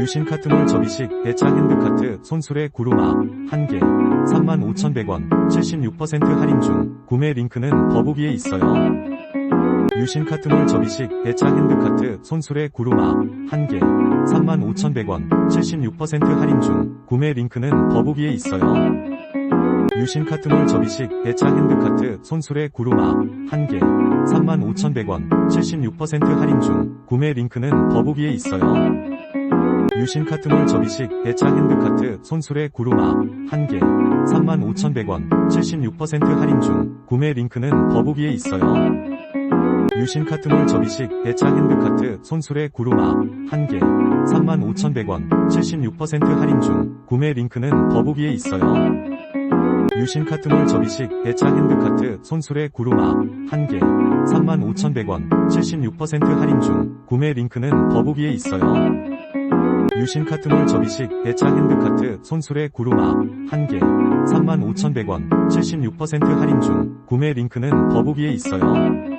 유신 카트몰 접이식 대차 핸드카트 손수레 구루마 1개 35,100원 76% 할인 중 구매 링크는 더보기에 있어요. 유신 카트몰 접이식 대차 핸드카트 손수레 구루마 1개 35,100원 76% 할인 중 구매 링크는 더보기에 있어요. 유신 카트몰 접이식 대차 핸드카트 손수레 구루마 1개 35,100원 76% 할인 중 구매 링크는 더보기에 있어요. 유신 카트몰 접이식 대차 핸드카트 손수레 구루마 1개 35,100원 76% 할인 중 구매 링크는 더보기에 있어요. 유신 카트몰 접이식 대차 핸드카트 손수레 구루마 1개 35,100원 76% 할인 중 구매 링크는 더보기에 있어요. 유신 카트몰 접이식 대차 핸드카트 손수레 구루마 1개 35,100원 76% 할인 중 구매 링크는 더보기에 있어요. 유신 카트몰 접이식 대차 핸드카트 손수레 구루마 1개 35,100원 76% 할인 중 구매 링크는 더보기에 있어요.